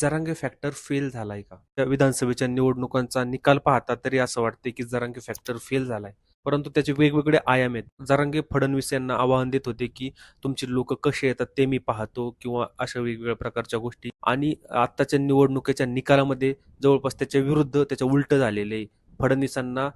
Jarange factor fail झालाय का? त्या विधानसभेच्या निवडणुकांचा निकाल पाहता तरी असं वाटते की जरांगे फॅक्टर फेल झालाय. परंतु त्याचे वेगवेगळे आयाम आहेत. जरांगे फडणवीस यांना आवाहन देत होते की तुमचे लोक कसे येतात ते मी पाहतो किंवा अशा वेगवेगळ्या प्रकारच्या गोष्टी. आणि आत्ताच्या निवडणुकीच्या निकालामध्ये जवळपास त्याच्या विरुद्ध त्याच्या उलट झालेले आहे. फडणवीसांना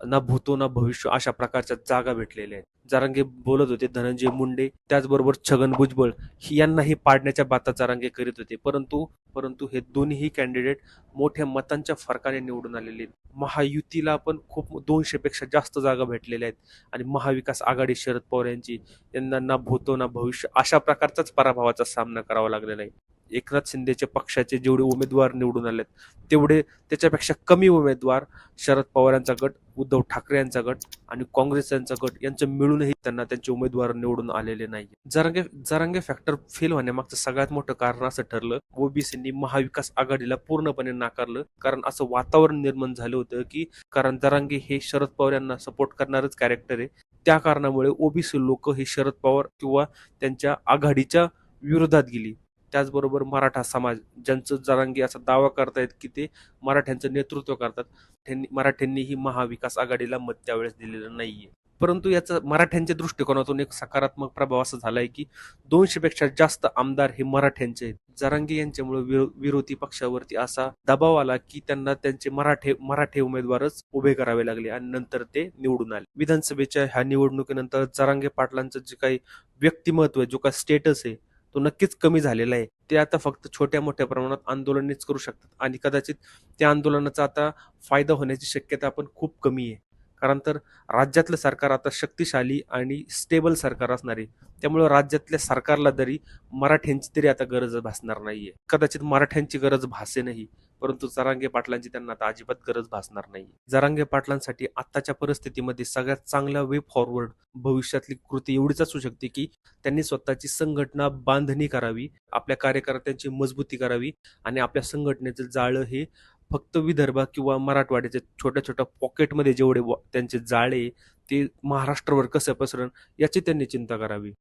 ना भूतो ना भविष्य अशा प्रकारच्या जागा भेटलेल्या आहेत. जारांगे बोलत होते धनंजय मुंडे त्याचबरोबर छगन भुजबळ ही यांनाही पाडण्याच्या बाता जरांगे करीत होते. परंतु परंतु हे दोन्ही कॅन्डिडेट मोठ्या मतांच्या फरकाने निवडून आलेले आहेत. महायुतीला पण खूप दोनशे पेक्षा जास्त जागा भेटलेल्या आहेत. आणि महाविकास आघाडी शरद पवार यांची यांना ना भूतो ना भविष्य अशा प्रकारचाच पराभवाचा सामना करावा लागलेला आहे. एकनाथ शिंदेच्या पक्षाचे जेवढे उमेदवार निवडून आलेत तेवढे त्याच्यापेक्षा कमी उमेदवार शरद पवार यांचा गट उद्धव ठाकरे यांचा गट आणि काँग्रेस यांचा गट यांचं मिळूनही त्यांना त्यांचे उमेदवार निवडून आलेले नाही जरांगे जरांगे फॅक्टर फेल होण्यामागचं सगळ्यात मोठं कारण असं ठरलं ओबीसींनी महाविकास आघाडीला पूर्णपणे नाकारलं कारण असं वातावरण निर्माण झालं होतं की कारण जरांगे हे शरद पवार यांना सपोर्ट करणारच कॅरेक्टर आहे. त्या कारणामुळे ओबीसी लोक हे शरद पवार किंवा त्यांच्या आघाडीच्या विरोधात गेली. त्याचबरोबर मराठा समाज ज्यांचं जरांगी असा दावा करतायत की ते मराठ्यांचं नेतृत्व करतात त्यांनी मराठ्यांनी ही महाविकास आघाडीला मत त्यावेळेस दिलेलं नाहीये. परंतु याचा मराठ्यांच्या दृष्टिकोनातून एक सकारात्मक प्रभाव असा झालाय की दोनशे पेक्षा जास्त आमदार हे मराठ्यांचे आहेत. जरांगे यांच्यामुळे विरो- विरोधी पक्षावरती असा दबाव आला की त्यांना त्यांचे मराठे मराठे उमेदवारच उभे करावे लागले आणि नंतर ते निवडून आले. विधानसभेच्या ह्या निवडणुकीनंतर जरांगे पाटलांचं जे काही व्यक्तिमत्व आहे जो काही स्टेटस आहे तो नक्कीच कमी झालेला आहे. ते आता फक्त छोट्या मोठ्या प्रमाणात आंदोलनेच करू शकतात आणि कदाचित त्या आंदोलनाचा आता फायदा होण्याची शक्यता पण खूप कमी आहे. कारण तर राज्यातलं सरकार आता शक्तिशाली आणि स्टेबल सरकार असणार आहे. त्यामुळे राज्यातल्या सरकारला तरी मराठ्यांची तरी आता गरज भासणार नाहीये. कदाचित मराठ्यांची गरज भासे नाही परंतु जरांगे पाटलांची त्यांना आता अजिबात गरज भासणार नाही जरांगे पाटलांसाठी आत्ताच्या परिस्थितीमध्ये सगळ्यात चांगला वे फॉरवर्ड भविष्यातली कृती एवढीच असू शकते की त्यांनी स्वतःची संघटना बांधणी करावी आपल्या कार्यकर्त्यांची मजबूती करावी आणि आपल्या संघटनेचं जाळं हे फक्त विदर्भ किंवा मराठवाड्याच्या छोट्या छोट्या पॉकेटमध्ये जेवढे व- त्यांचे जाळे ते महाराष्ट्रावर कसं पसरण याची त्यांनी चिंता करावी.